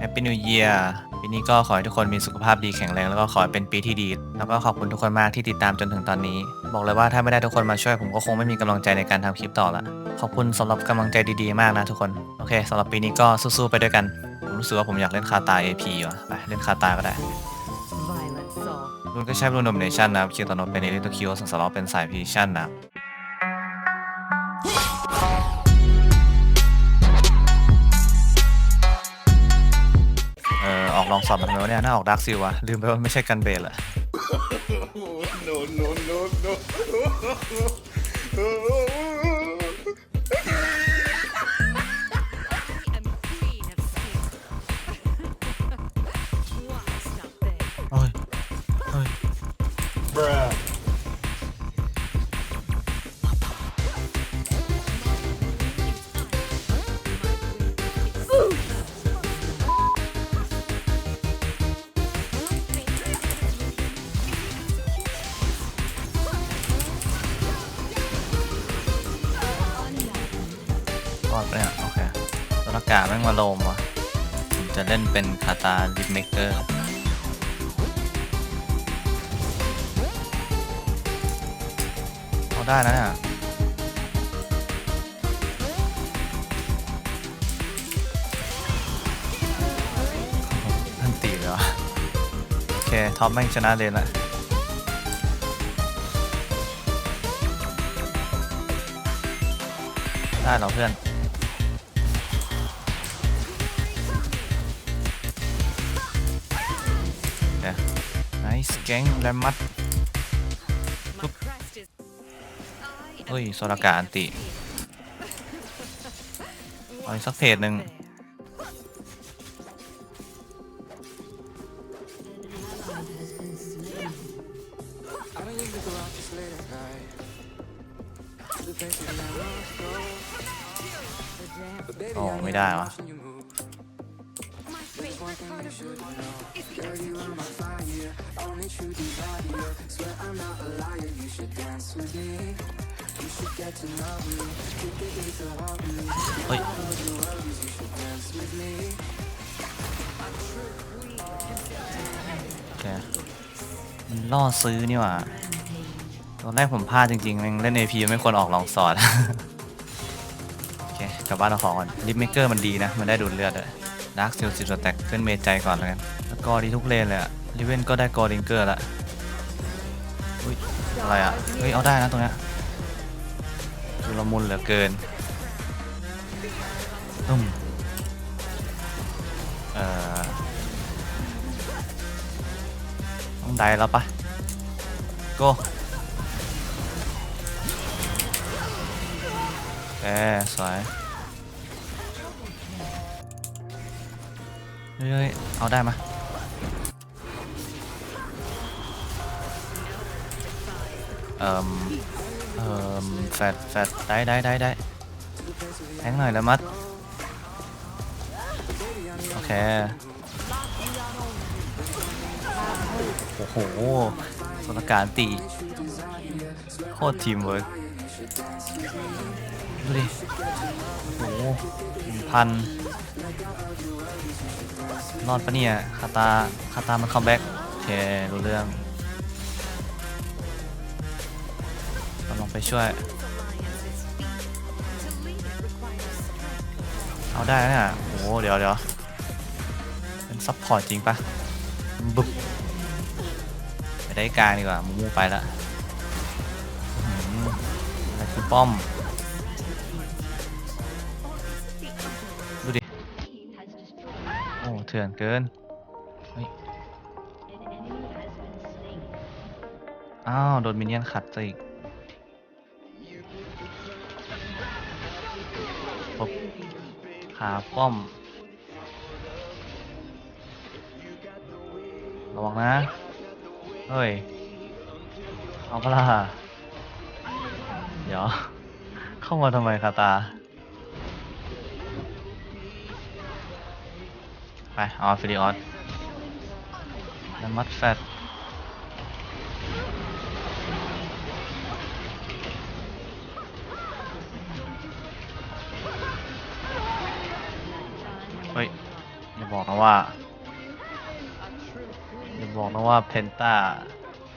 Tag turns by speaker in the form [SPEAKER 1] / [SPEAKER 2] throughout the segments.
[SPEAKER 1] Happy New Year ปีนี้ก็ขอให้ทุกคนมีสุขภาพดีแข็งแรงแล้วก็ขอให้เป็นปีที่ดี แล้วก็ขอบคุณทุกคนมากที่ติดตามจนถึงตอนนี้ บอกเลยว่าถ้าไม่ได้ทุกคนมาช่วยผมก็คงไม่มีกำลังใจในการทำคลิปต่อละ ขอบคุณสำหรับกำลังใจดีๆมากนะทุกคน โอเคสำหรับปีนี้ก็สู้ๆไปด้วยกัน ผมรู้สึกว่าผมอยากเล่นคาตา AP ว่ะไปเล่นคาตาก็ได้
[SPEAKER 2] Violet Soul.
[SPEAKER 1] รุ่นก็ใช้รุ่น Domination นะครับคิวตอนนเป็นเอลิทคิวส่วนสล็อตเป็นสาย Precision นะครับ ลองสอบมาทำไมวะเนี่ยหน้าออกดาร์กซิลวะลืมไปว่าไม่ใช่กันเบลอะ
[SPEAKER 3] no, no, no, no.
[SPEAKER 1] ดเนี่ย โอเคตัวอากาศแม่งมาโลมวะผมจะเล่นเป็นคาตาลิปเมเกอร์เอาได้นะเนี่ยท่านตีเลยวะโอเค ท็อปแม่งชนะเลยละได้เหรอเพื่อน ก๊งแรมมัด
[SPEAKER 2] My crest is. I am
[SPEAKER 1] เฮ้ย
[SPEAKER 2] the
[SPEAKER 1] โซลากาอันติ
[SPEAKER 2] queen of steel.
[SPEAKER 1] เอาอีกสักเพจหนึ่ง
[SPEAKER 4] I don't usually go out this late at night. The places that I must go. But baby,
[SPEAKER 1] โอ้
[SPEAKER 4] I
[SPEAKER 1] ไม่
[SPEAKER 4] never
[SPEAKER 1] ได้วะ
[SPEAKER 4] Girl, you are my
[SPEAKER 2] execution.
[SPEAKER 4] fire. Only true desire. Swear I'm not a liar. You should dance with me. You should get to know me. Keep the gates of heart me.
[SPEAKER 1] เฮ้ย
[SPEAKER 4] All of your worries. You should dance with me.
[SPEAKER 1] โอเคมันล่อซื้อนี่หว่าตอนแรกผมพลาดจริงๆแม่งเล่น AP ไม่ควรออกลองสอด โอเค กลับบ้านเอาของก่อนลิปเมเกอร์มันดีนะ มันได้ดูดเลือดเลย ดาร์คซิลสิบสแต็กขึ้นเมจใจก่อนแล้วกัน แล้วกอดีทุกเลนเลยอะลิเวนก็ได้กอดิงเกอร์ละอุ้ยอะไรอะเฮ้ยเอาได้นะตรงเนี้ยคือละมุนเหลือเกินตุ้มเอ่อต้องได้แล้วปะโกเอสวย เฮ้ยเอาได้มะเอ่มเอ่มแฟดแฟดได้ได้ได้ได้แทงหน่อยแล้วมัด โอเค โอ้โหสถานการณ์ตี โคตรทีมเวิร์ก ดูดิโอ้โหพันรอดปะเนี่ยคาตาคาตามันคัมแบ็กโอเครู้เรื่องเราลองไปช่วย เอาได้นะเนี่ยโอ้โหเดี๋ยวเดี๋ยวเป็นซัพพอร์ตจริงปะบึ๊บไปได้กลางดีกว่ามูมูไปละอื้อหืออะไรคือป้อม เกินอ้าว โดนมินเนี่ยนขัดซะอีกปบขาป้อม ระวังนะ เฮ้ย เอาปล่ะ เดี๋ยว เข้ามาทำไมคาตา ไปเอาฟิลิออสแล้วมัดแฟตเฮ้ย อย่าบอกนะว่า อย่าบอกนะว่าเพนต้า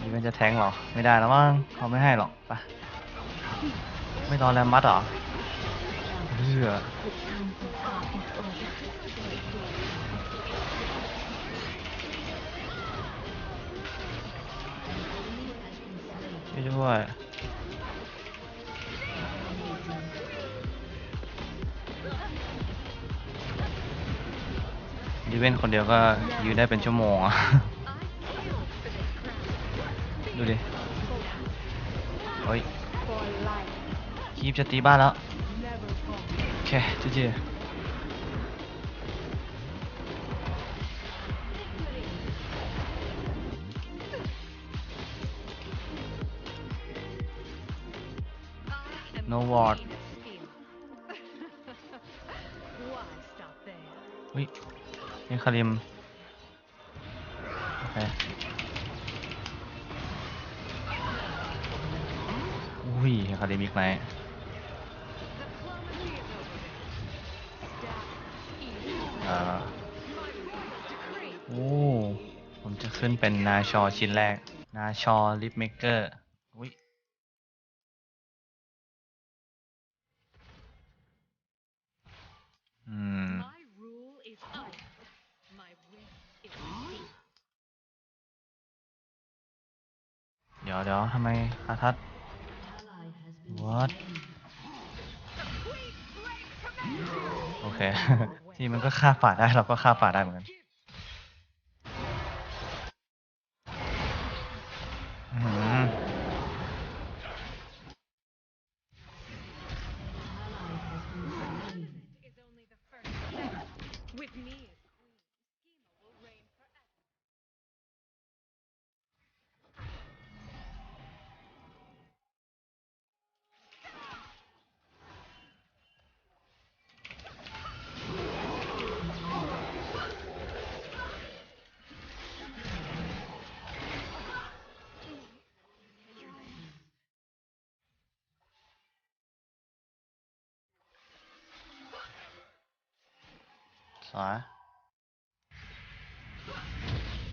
[SPEAKER 1] นี่มันจะแทงหรอ ไม่ได้แล้วมั้งเขาไม่ให้หรอกไปไม่รอแรมมัดหรอเลือ วยด้วยดีเว้นคนเดียวก็ยืนได้เป็นชั่วโมงอะดูดิเฮ้ยคีบจะตีบ้านแล้ว โอเคจีจี no ward อุ้ยนี่คาริม โอเคอุ้ยคาริมอีกไหมโอ้ ผมจะขึ้นเป็นนาชอชิ้นแรก นาชอลิปเมกเกอร์ อุ้ย อืม
[SPEAKER 2] My rule is iron. My will is steel.
[SPEAKER 1] เดี๋ยวเดี๋ยวทำไมคาทัด what โอเค ที่มันก็ฆ่าป่าได้เราก็ฆ่าป่าได้เหมือนกัน สวย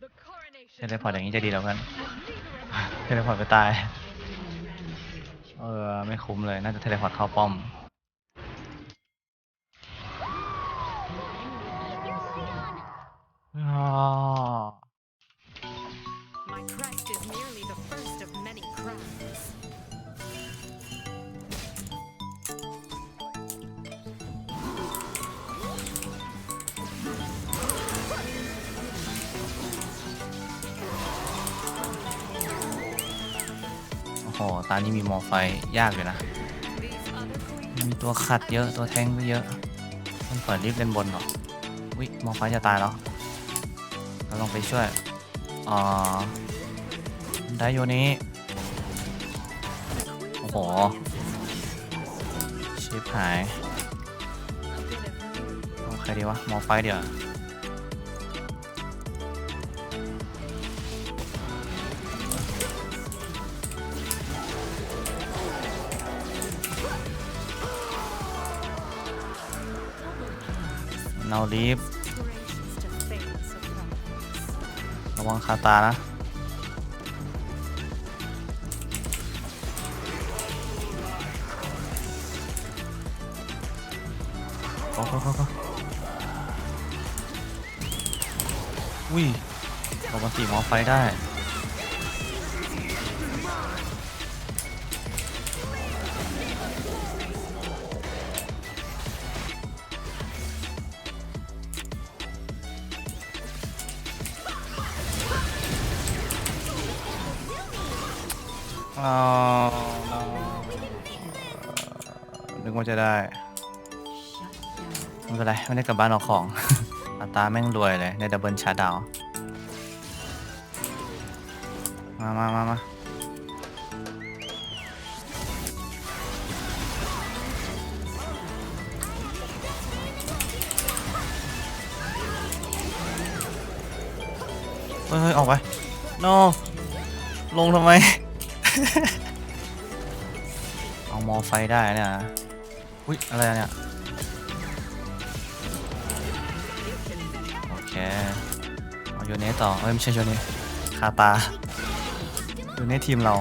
[SPEAKER 2] The coronation
[SPEAKER 1] เทเลพอร์ตอย่างนี้จะดีแล้วกัน
[SPEAKER 2] as leader of
[SPEAKER 1] เทเลพอร์ตไปตาย เออ ไม่คุ้มเลย น่าจะเทเลพอร์ตเข้าป้อมอ๋อ ตานี้มีมอไฟยากอยู่นะ มีตัวขัดเยอะตัวแทงก็เยอะ มันเปิดรีบเล่นบนเหรอวิมอไฟจะตายแล้วเราลองไปช่วยอ่าได้โยนี้ โอ้โหชิปหายเอาใครดีวะมอไฟเดี๋ยว เอาลีฟระวังคาตานะโอ้โหอุ้ยเรามาสีมอไฟได้ นึกว่าจะได้ไม่เป็นไรไม่ได้กลับบ้านเอาของ อัตราแม่งรวยเลยในดับเบิลชาร์ดาวน์มามามามาเฮ้ยเฮ้ยออกไป no ลงทำไม เอามอไฟได้เนี่ยนะ อุ้ยอะไรเนี่ย โอเคเอาโยเนสต่อ เอ้ยไม่ใช่โยเนสคาตาโยเนสทีมเรา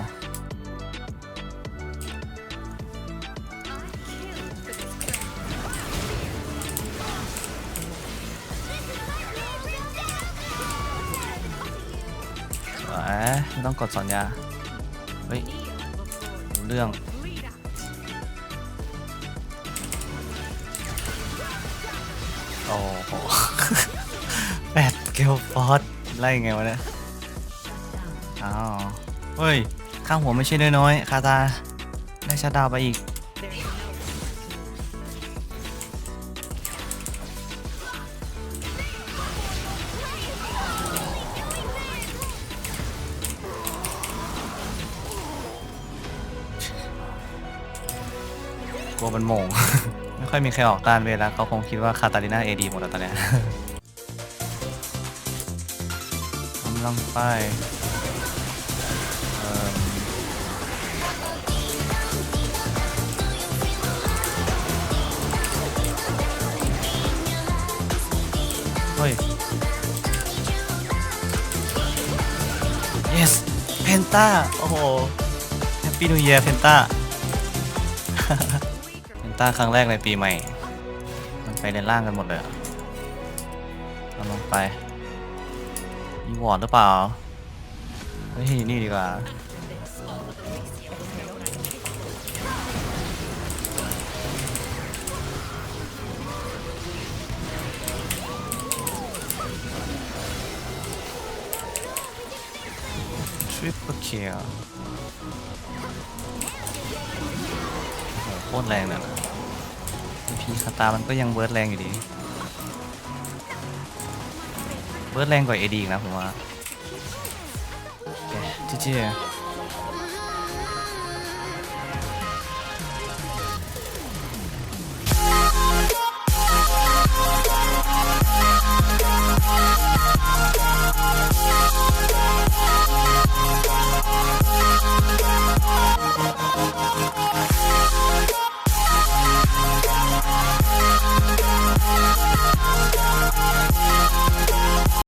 [SPEAKER 1] สวยไม่ต้องกดสัญญาเฮ้ยรู้เรื่อง เกลฟอสไล่ไงวะเนี่ยอ้าวเฮ้ย ข้างหัวไม่ใช่น้อยๆคาตา ได้ชัดดาวไปอีก กลัวมันโมง ไม่ค่อยมีใครออกต้านเวลาเขาคงคิดว่าคาตาลิน่าเอดีหมดแล้วตอนเนี้ย ลังไปเอิ่มเฮ้ย yes เพนต้า โอ้โหแฮปปี้นิวเยียร์เพนต้า เพนต้าครั้งแรกในปีใหม่ มันไปในล่างกันหมดเลยอะเอาลงไป มีวอร์ดหรือเปล่า เฮ้ย นี่ดีกว่าทริปเปอร์เคียโคตรแรงเลยนะพีคาตามันก็ยังเบิร์ดแรงอยู่ดี เบิร์ดแรงกว่าเอดีอีกนะผมว่าโอเคจีจี